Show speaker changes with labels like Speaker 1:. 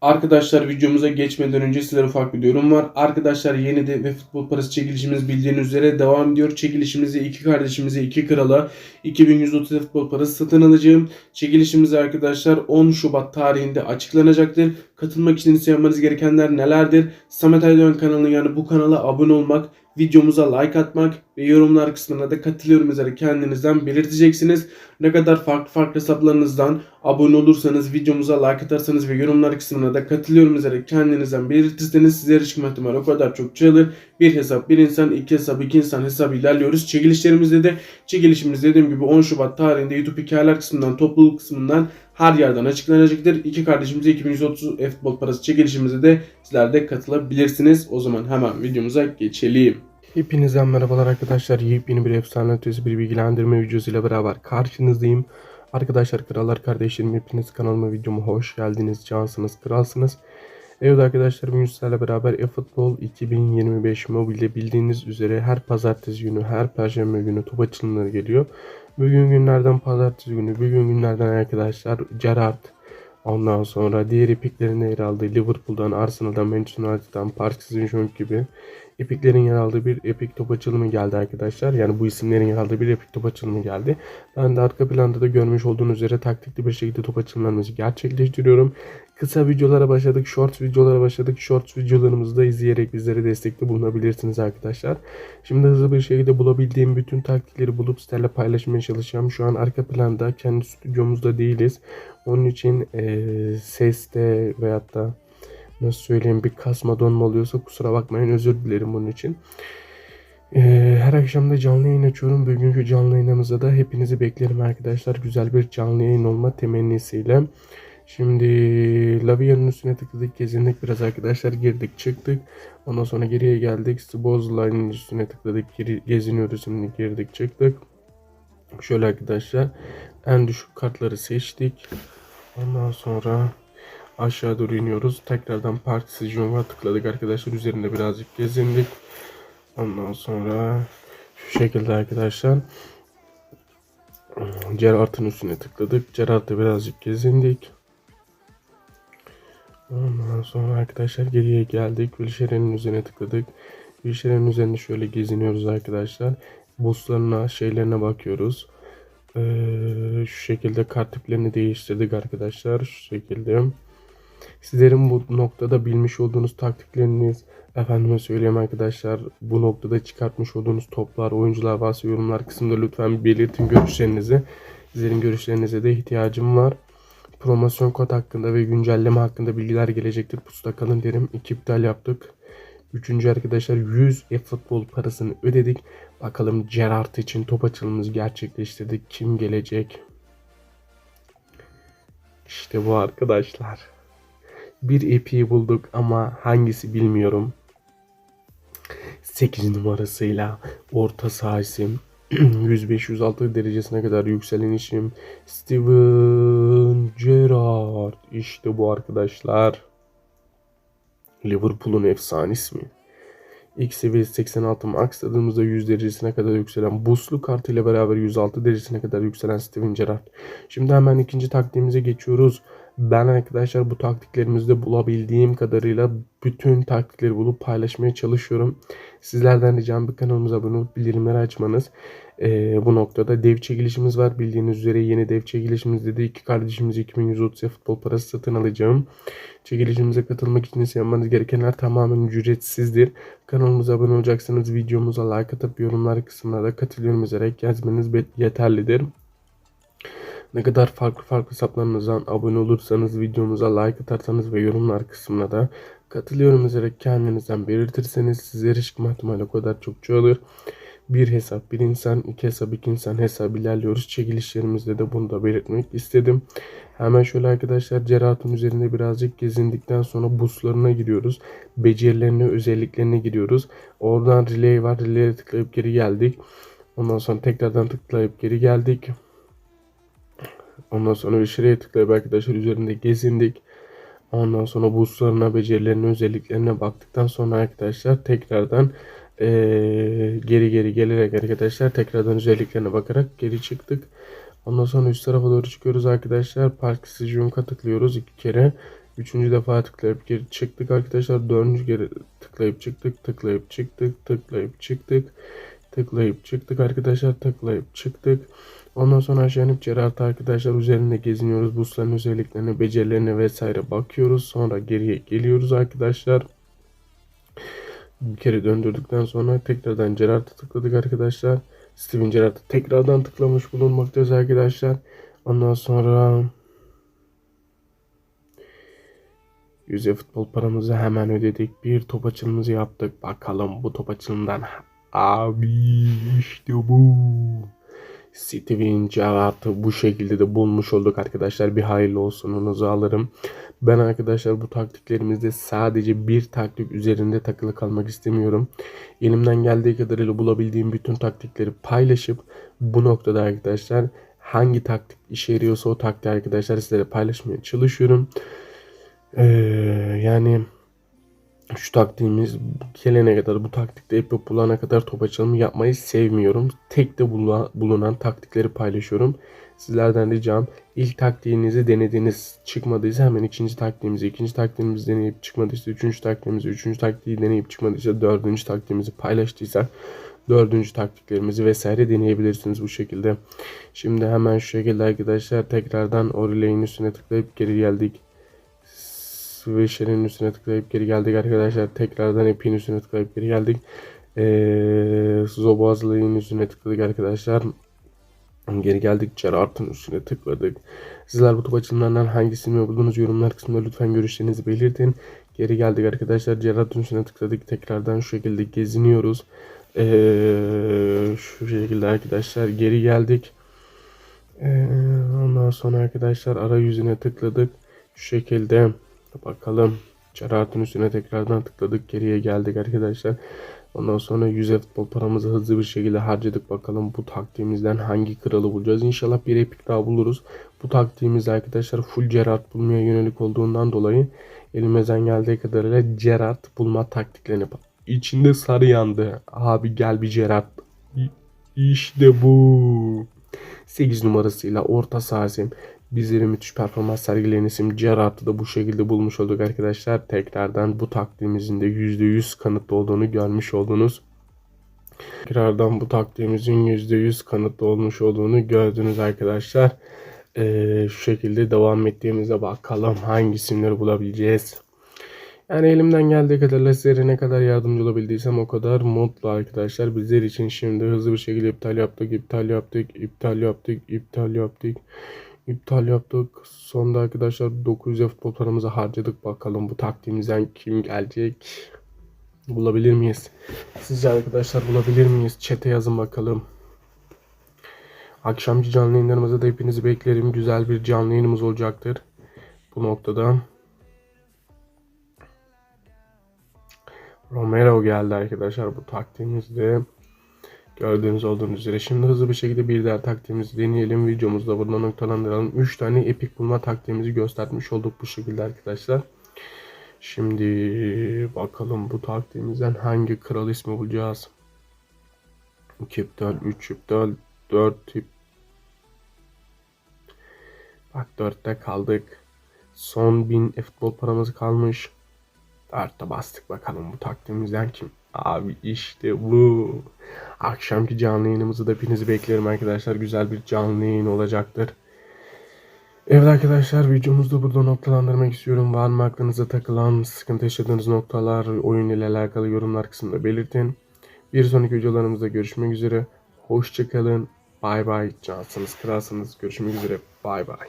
Speaker 1: Arkadaşlar videomuza geçmeden önce sizlere ufak bir duyurum var. Arkadaşlar yeni de ve futbol parası çekilişimiz bildiğiniz üzere devam ediyor. Çekilişimizi iki kardeşimize iki krala 2130 futbol parası satın alacağım. Çekilişimiz arkadaşlar 10 Şubat tarihinde açıklanacaktır. Katılmak için yapmanız gerekenler nelerdir? Samet Aydoğan kanalına yani bu kanala abone olmak, videomuza like atmak ve yorumlar kısmına da katılıyorum yazarak kendinizden belirteceksiniz. Ne kadar farklı farklı hesaplarınızdan abone olursanız, videomuza like atarsanız ve yorumlar kısmına da katılıyorum yazarak kendinizden belirtirseniz size erişim ihtimali o kadar çok çoğalır. Bir hesap bir insan, iki hesap iki insan hesabı ilerliyoruz. Çekilişlerimizde de çekilişimiz dediğim gibi 10 Şubat tarihinde YouTube hikayeler kısmından, topluluk kısmından her yerden açıklanacaktır. İki kardeşimize 2130 futbol parası çekilişimize de sizler de katılabilirsiniz. O zaman hemen videomuza geçelim. Hepinizden merhabalar arkadaşlar. Yepyeni bir efsane ötesi bir bilgilendirme videosuyla beraber karşınızdayım. Arkadaşlar krallar kardeşlerim hepiniz kanalıma videoma hoş geldiniz. Cansınız kralsınız. Evet arkadaşlar bugün sizlerle beraber eFootball 2025 mobilde bildiğiniz üzere her pazartesi günü her perşembe günü top açılımları geliyor. Bugün günlerden pazartesi günü bugün günlerden arkadaşlar Gerrard. Ondan sonra diğer epiklerin yer aldığı Liverpool'dan, Arsenal'dan, Manchester United'dan, Park Saint-Germain gibi epiklerin yer aldığı bir epik top açılımı geldi arkadaşlar. Yani bu isimlerin yer aldığı bir epik top açılımı geldi. Ben de arka planda da görmüş olduğunuz üzere taktikli bir şekilde top açılımlarımızı gerçekleştiriyorum. Kısa videolara başladık, short videolara başladık. Short videolarımızı da izleyerek bizlere destekli bulunabilirsiniz arkadaşlar. Şimdi hızlı bir şekilde bulabildiğim bütün taktikleri bulup sizlerle paylaşmaya çalışacağım. Şu an arka planda kendi stüdyomuzda değiliz. Onun için e, seste veyahut da nasıl söyleyeyim bir kasma donma oluyorsa kusura bakmayın özür dilerim bunun için. E, her akşam da canlı yayın açıyorum. Bugünkü canlı yayınımızda da hepinizi beklerim arkadaşlar. Güzel bir canlı yayın olma temennisiyle. Şimdi Lavia'nın üstüne tıkladık, gezindik biraz arkadaşlar, girdik çıktık. Ondan sonra geriye geldik, Spozline'ın üstüne tıkladık, geri, geziniyoruz şimdi girdik çıktık. Şöyle arkadaşlar, en düşük kartları seçtik. Ondan sonra aşağı doğru iniyoruz. Tekrardan Park Sejong'a tıkladık arkadaşlar, üzerinde birazcık gezindik. Ondan sonra şu şekilde arkadaşlar. Gerard'ın üstüne tıkladık. Gerard'da birazcık gezindik. Ondan sonra arkadaşlar geriye geldik. Wilshere'nin üzerine tıkladık. Wilshere'nin üzerinde şöyle geziniyoruz arkadaşlar. Bosslarına, şeylerine bakıyoruz. Ee, şu şekilde kart tiplerini değiştirdik arkadaşlar. Şu şekilde. Sizlerin bu noktada bilmiş olduğunuz taktikleriniz, efendime söyleyeyim arkadaşlar, bu noktada çıkartmış olduğunuz toplar, oyuncular varsa yorumlar kısmında lütfen belirtin görüşlerinizi. Sizlerin görüşlerinize de ihtiyacım var promosyon kod hakkında ve güncelleme hakkında bilgiler gelecektir. Pusuda kalın derim. İki iptal yaptık. Üçüncü arkadaşlar 100 e-futbol parasını ödedik. Bakalım Gerrard için top açılımımızı gerçekleştirdik. Kim gelecek? İşte bu arkadaşlar. Bir epi'yi bulduk ama hangisi bilmiyorum. 8 numarasıyla orta saha isim 105-106 derecesine kadar yükselen işim Steven Gerrard. İşte bu arkadaşlar. Liverpool'un efsane ismi. İlk seviyesi 86 max tadığımızda 100 derecesine kadar yükselen buslu kartıyla beraber 106 derecesine kadar yükselen Steven Gerrard. Şimdi hemen ikinci taktiğimize geçiyoruz. Ben arkadaşlar bu taktiklerimizde bulabildiğim kadarıyla bütün taktikleri bulup paylaşmaya çalışıyorum. Sizlerden ricam bir kanalımıza abone olup bildirimleri açmanız. Ee, bu noktada dev çekilişimiz var. Bildiğiniz üzere yeni dev çekilişimizde de iki kardeşimiz 2130 futbol parası satın alacağım. Çekilişimize katılmak için ise yapmanız gerekenler tamamen ücretsizdir. Kanalımıza abone olacaksanız videomuza like atıp yorumlar kısmına da katılıyorum üzerek yazmanız yeterlidir. Ne kadar farklı farklı hesaplarınızdan abone olursanız, videomuza like atarsanız ve yorumlar kısmına da katılıyorum üzerek kendinizden belirtirseniz size erişim ihtimali o kadar çok çoğalır. Bir hesap bir insan, iki hesap iki insan hesap ilerliyoruz. Çekilişlerimizde de bunu da belirtmek istedim. Hemen şöyle arkadaşlar Cerrah'ın üzerinde birazcık gezindikten sonra buslarına giriyoruz. Becerilerine, özelliklerine giriyoruz. Oradan relay var. Relay'e tıklayıp geri geldik. Ondan sonra tekrardan tıklayıp geri geldik. Ondan sonra şuraya tıklayıp arkadaşlar üzerinde gezindik. Ondan sonra buslarına, becerilerine, özelliklerine baktıktan sonra arkadaşlar tekrardan ee, geri geri gelerek arkadaşlar tekrardan özelliklerine bakarak geri çıktık. Ondan sonra üst tarafa doğru çıkıyoruz arkadaşlar. Park Sijunka tıklıyoruz iki kere. Üçüncü defa tıklayıp geri çıktık arkadaşlar. Dördüncü kere tıklayıp çıktık. Tıklayıp çıktık. Tıklayıp çıktık. Tıklayıp çıktık arkadaşlar. Tıklayıp çıktık. Ondan sonra aşağı inip Gerard arkadaşlar üzerinde geziniyoruz. Busların özelliklerine, becerilerine vesaire bakıyoruz. Sonra geriye geliyoruz arkadaşlar. Bir kere döndürdükten sonra tekrardan Gerard'a tıkladık arkadaşlar. Steven Gerrard'a tekrardan tıklamış bulunmaktayız arkadaşlar. Ondan sonra Yüze futbol paramızı hemen ödedik. Bir top açılımımızı yaptık. Bakalım bu top açılımından abi işte bu. Steven Gerrard'ı bu şekilde de bulmuş olduk arkadaşlar. Bir hayırlı olsun onuzu alırım. Ben arkadaşlar bu taktiklerimizde sadece bir taktik üzerinde takılı kalmak istemiyorum. Elimden geldiği kadarıyla bulabildiğim bütün taktikleri paylaşıp bu noktada arkadaşlar hangi taktik işe yarıyorsa o taktiği arkadaşlar sizlere paylaşmaya çalışıyorum. Ee, yani şu taktiğimiz gelene kadar bu taktikte epey bulana kadar top açılımı yapmayı sevmiyorum. Tek de bulunan, taktikleri paylaşıyorum. Sizlerden ricam ilk taktiğinizi denediğiniz çıkmadıysa hemen ikinci taktiğimizi, ikinci taktiğimizi deneyip çıkmadıysa üçüncü taktiğimizi, üçüncü taktiği deneyip çıkmadıysa dördüncü taktiğimizi paylaştıysak dördüncü taktiklerimizi vesaire deneyebilirsiniz bu şekilde. Şimdi hemen şu şekilde arkadaşlar tekrardan Orilay'ın üstüne tıklayıp geri geldik. Switcher'in üstüne tıklayıp geri geldik arkadaşlar. Tekrardan Epic'in üstüne tıklayıp geri geldik. Ee, Zobazlı'nın üstüne tıkladık arkadaşlar. Geri geldik. Gerard'ın üstüne tıkladık. Sizler bu top açılımlarından hangisini buldunuz yorumlar kısmında lütfen görüşlerinizi belirtin. Geri geldik arkadaşlar. Gerard'ın üstüne tıkladık. Tekrardan şu şekilde geziniyoruz. Ee, şu şekilde arkadaşlar geri geldik. Ee, ondan sonra arkadaşlar arayüzüne tıkladık. Şu şekilde bakalım. Gerard'ın üstüne tekrardan tıkladık. Geriye geldik arkadaşlar. Ondan sonra 100 futbol paramızı hızlı bir şekilde harcadık. Bakalım bu taktiğimizden hangi kralı bulacağız. İnşallah bir epik daha buluruz. Bu taktiğimiz arkadaşlar full Gerard bulmaya yönelik olduğundan dolayı elimizden geldiği kadarıyla Gerard bulma taktiklerini. İçinde sarı yandı. Abi gel bir Gerard. İşte bu. 8 numarasıyla orta sahasım. Bizlere müthiş performans sergileyen isim Gerard'ı da bu şekilde bulmuş olduk arkadaşlar. Tekrardan bu taktiğimizin de %100 kanıtlı olduğunu görmüş oldunuz. Tekrardan bu taktiğimizin %100 kanıtlı olmuş olduğunu gördünüz arkadaşlar. Ee, şu şekilde devam ettiğimizde bakalım hangi isimleri bulabileceğiz. Yani elimden geldiği kadarıyla sizlere ne kadar yardımcı olabildiysem o kadar mutlu arkadaşlar. Bizler için şimdi hızlı bir şekilde iptal yaptık, iptal yaptık, iptal yaptık, iptal yaptık. İptal yaptık. Sonunda arkadaşlar 900 futbol paramızı harcadık. Bakalım bu taktiğimizden kim gelecek? Bulabilir miyiz? Sizce arkadaşlar bulabilir miyiz? Çete yazın bakalım. Akşamki canlı yayınlarımızda da hepinizi beklerim. Güzel bir canlı yayınımız olacaktır. Bu noktada. Romero geldi arkadaşlar bu taktiğimizde. Gördüğünüz olduğunuz üzere. Şimdi hızlı bir şekilde bir diğer taktiğimizi deneyelim. Videomuzu da burada noktalandıralım. 3 tane epik bulma taktiğimizi göstermiş olduk bu şekilde arkadaşlar. Şimdi bakalım bu taktiğimizden hangi kral ismi bulacağız. 2 iptal, 3 iptal, 4 ip. Bak 4'te kaldık. Son 1000 futbol paramız kalmış. 4'te bastık bakalım bu taktiğimizden kim? Abi işte bu. Akşamki canlı yayınımızı da hepinizi beklerim arkadaşlar. Güzel bir canlı yayın olacaktır. Evet arkadaşlar videomuzu da burada noktalandırmak istiyorum. Var mı aklınıza takılan sıkıntı yaşadığınız noktalar, oyun ile alakalı yorumlar kısmında belirtin. Bir sonraki videolarımızda görüşmek üzere. Hoşçakalın. Bay bay. Cansınız, kralsınız. Görüşmek üzere. Bay bay.